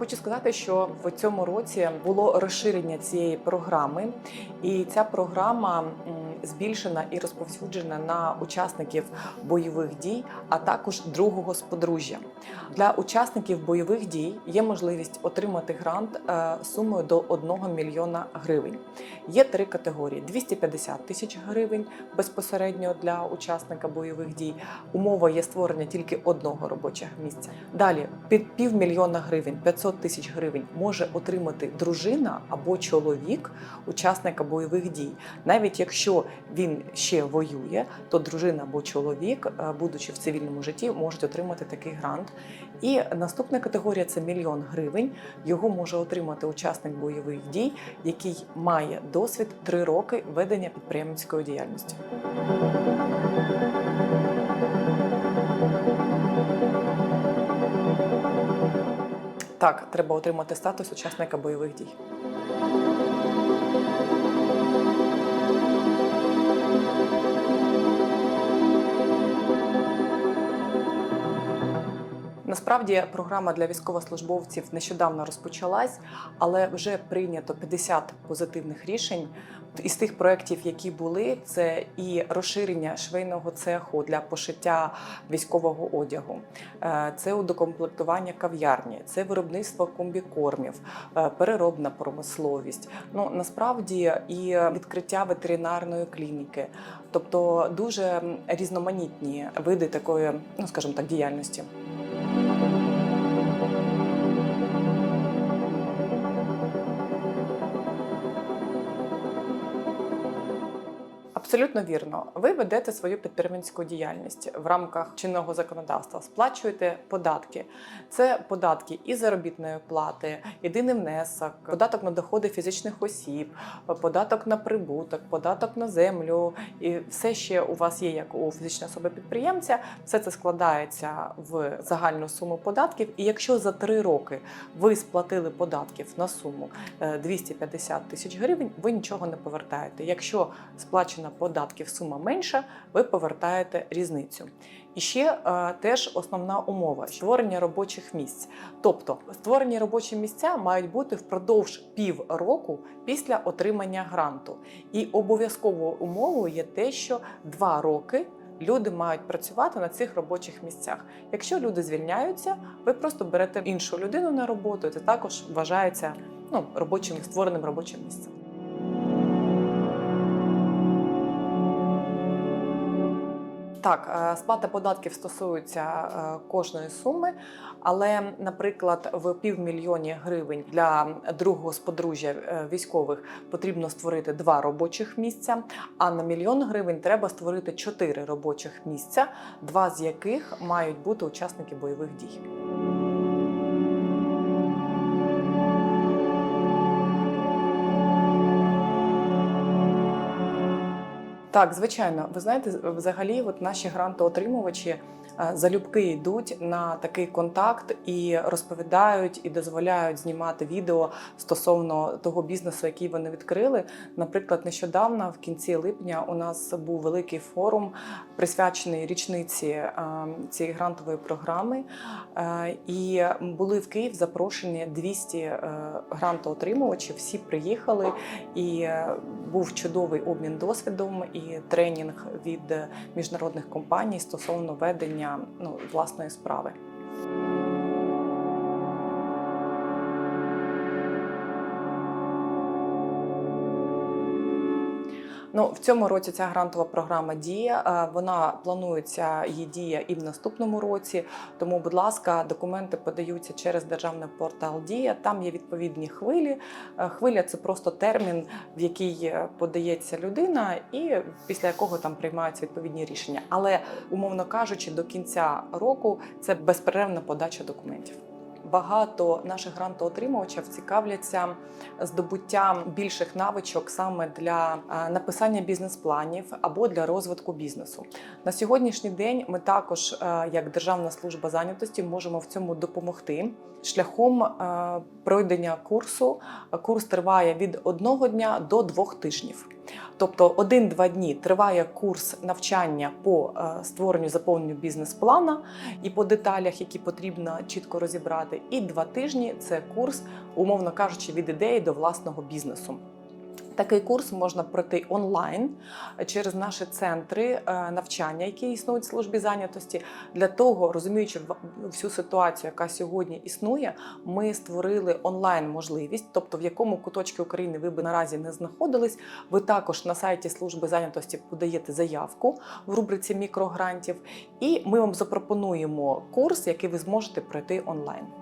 Хочу сказати, що в цьому році було розширення цієї програми, і ця програма збільшена і розповсюджена на учасників бойових дій, а також другого з подружжя. Для учасників бойових дій є можливість отримати грант е, сумою до 1 мільйона гривень. Є три категорії: 250 тисяч гривень безпосередньо для учасника бойових дій. Умова є створення тільки одного робочого місця. Далі під півмільйона гривень, 500 тисяч гривень може отримати дружина або чоловік учасника бойових дій. Навіть якщо він ще воює, то дружина або чоловік, е, будучи в цивільному житті, можуть отримати такий грант. І наступна категорія це мільйон гривень. Його може отримати учасник бойових дій, який має досвід 3 роки ведення підприємницької діяльності. Так, треба отримати статус учасника бойових дій. Насправді програма для військовослужбовців нещодавно розпочалась, але вже прийнято 50 позитивних рішень. Із тих проєктів, які були, це і розширення швейного цеху для пошиття військового одягу, е, це удокомплектування кав'ярні, це виробництво комбікормів, е, переробна промисловість. Ну насправді і відкриття ветеринарної клініки, тобто дуже різноманітні види такої, ну скажімо так, діяльності. Абсолютно вірно. Ви ведете свою підприємницьку діяльність в рамках чинного законодавства, сплачуєте податки. Це податки і заробітної плати, єдиний внесок, податок на доходи фізичних осіб, податок на прибуток, податок на землю. І все ще у вас є як у фізичної особи підприємця. Все це складається в загальну суму податків. І якщо за три роки ви сплатили податків на суму е, 250 тисяч гривень, ви нічого не повертаєте. Якщо сплачена податків сума менша, ви повертаєте різницю. І ще е, теж основна умова створення робочих місць. Тобто створені робочі місця мають бути впродовж півроку після отримання гранту. І обов'язковою умовою є те, що два роки. Люди мають працювати на цих робочих місцях. Якщо люди звільняються, ви просто берете іншу людину на роботу. Це також вважається ну, робочим створеним робочим місцем. Так, е, сплата податків стосується е, кожної суми, але, наприклад, в півмільйоні гривень для другого з подружжя е, військових потрібно створити два робочих місця. А на мільйон гривень треба створити чотири робочих місця, два з яких мають бути учасники бойових дій. Так, звичайно, ви знаєте, взагалі, от наші грантоотримувачі е, залюбки йдуть на такий контакт і розповідають і дозволяють знімати відео стосовно того бізнесу, який вони відкрили. Наприклад, нещодавно, в кінці липня, у нас був великий форум, присвячений річниці е, цієї грантової програми. Е, І були в Київ запрошені 200 е, грантоотримувачів. Всі приїхали, і був чудовий обмін досвідом і тренінг від міжнародних компаній стосовно ведення ну, власної справи. Ну, в цьому році ця грантова програма діє. Е, Вона планується її дія і в наступному році. Тому, будь ласка, документи подаються через державний портал Дія. Там є відповідні хвилі. Е, Хвиля це просто термін, в який е, подається людина, і після якого там приймаються відповідні рішення. Але умовно кажучи, до кінця року це безперервна подача документів. Багато наших грантоотримувачів цікавляться здобуттям більших навичок саме для е, написання бізнес-планів або для розвитку бізнесу. На сьогоднішній день ми також, е, як Державна служба зайнятості, можемо в цьому допомогти шляхом е, пройдення курсу. Курс триває від одного дня до двох тижнів. Тобто один-два дні триває курс навчання по е, створенню заповненню бізнес-плана і по деталях, які потрібно чітко розібрати. і два тижні це курс, умовно кажучи, від ідеї до власного бізнесу. Такий курс можна пройти онлайн через наші центри е, навчання, які існують в службі зайнятості. Для того, розуміючи всю ситуацію, яка сьогодні існує, ми створили онлайн можливість, тобто в якому куточку України ви би наразі не знаходились. Ви також на сайті служби зайнятості подаєте заявку в рубриці мікрогрантів, і ми вам запропонуємо курс, який ви зможете пройти онлайн.